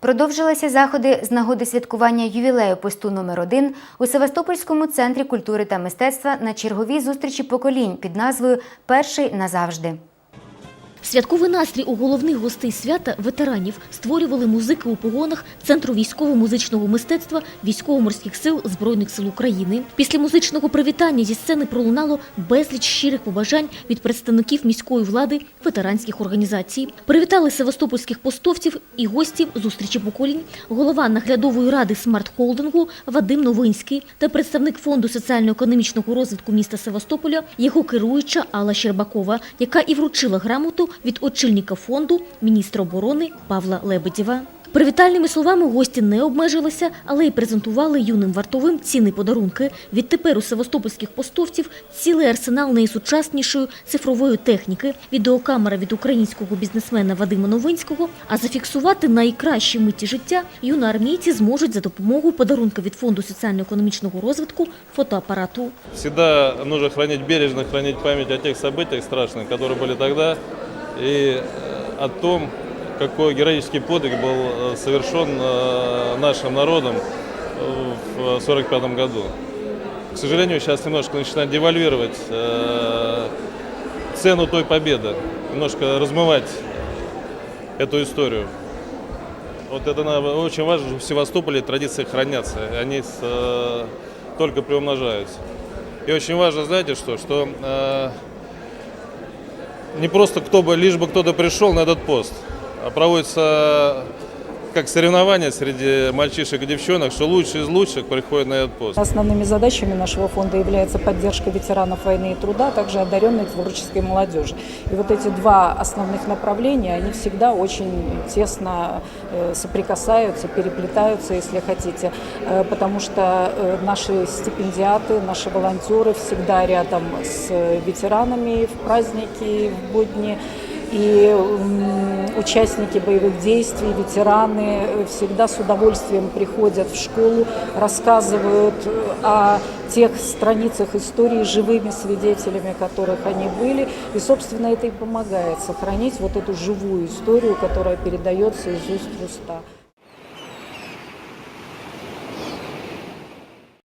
Продовжилися заходи з нагоди святкування ювілею посту номер 1 у Севастопольському центрі культури та мистецтва на черговій зустрічі поколінь під назвою Перший назавжди. Святковий настрій у головних гостей свята ветеранів створювали музики у погонах Центру військово-музичного мистецтва військово-морських сил Збройних сил України. Після музичного привітання зі сцени пролунало безліч щирих побажань від представників міської влади ветеранських організацій. Привітали севастопольських постовців і гостів зустрічі поколінь, голова наглядової ради смарт-холдингу Вадим Новинський та представник фонду соціально-економічного розвитку міста Севастополя, його керуюча Алла Щербакова, яка і вручила грамоту від очільника фонду міністра оборони Павла Лебедєва. Привітальними словами гості не обмежилися, але й презентували юним вартовим цінні подарунки. Відтепер у севастопольських постовців цілий арсенал найсучаснішої цифрової техніки, відеокамера від українського бізнесмена Вадима Новинського. А зафіксувати найкращі миті життя юноармійці зможуть за допомогою подарунка від фонду соціально-економічного розвитку фотоапарату. Всегда нужно хранить бережно, хранить память о тех событиях страшных, которые были тогда, И э, о том, какой героический подвиг был э, совершен э, нашим народом в 1945 году. К сожалению, сейчас немножко начинает девальвировать цену той победы, немножко размывать эту историю. Вот это очень важно, что в Севастополе традиции хранятся, они только приумножаются. И очень важно, знаете что, что не просто кто бы, лишь бы кто-то пришел на этот пост, а проводится как соревнования среди мальчишек и девчонок, что лучшие из лучших приходят на этот пост. Основными задачами нашего фонда является поддержка ветеранов войны и труда, а также одаренной творческой молодежи. И вот эти два основных направления, они всегда очень тесно э, соприкасаются, переплетаются, если хотите, Э, потому что э, наши стипендиаты, наши волонтеры всегда рядом с ветеранами в праздники, в будни. И м, участники боевых действий, ветераны э, всегда с удовольствием приходят в школу, рассказывают э, о тех страницах истории, живыми свидетелями которых они были. И, собственно, это и помогает сохранить вот эту живую историю, которая передается из уст в уста.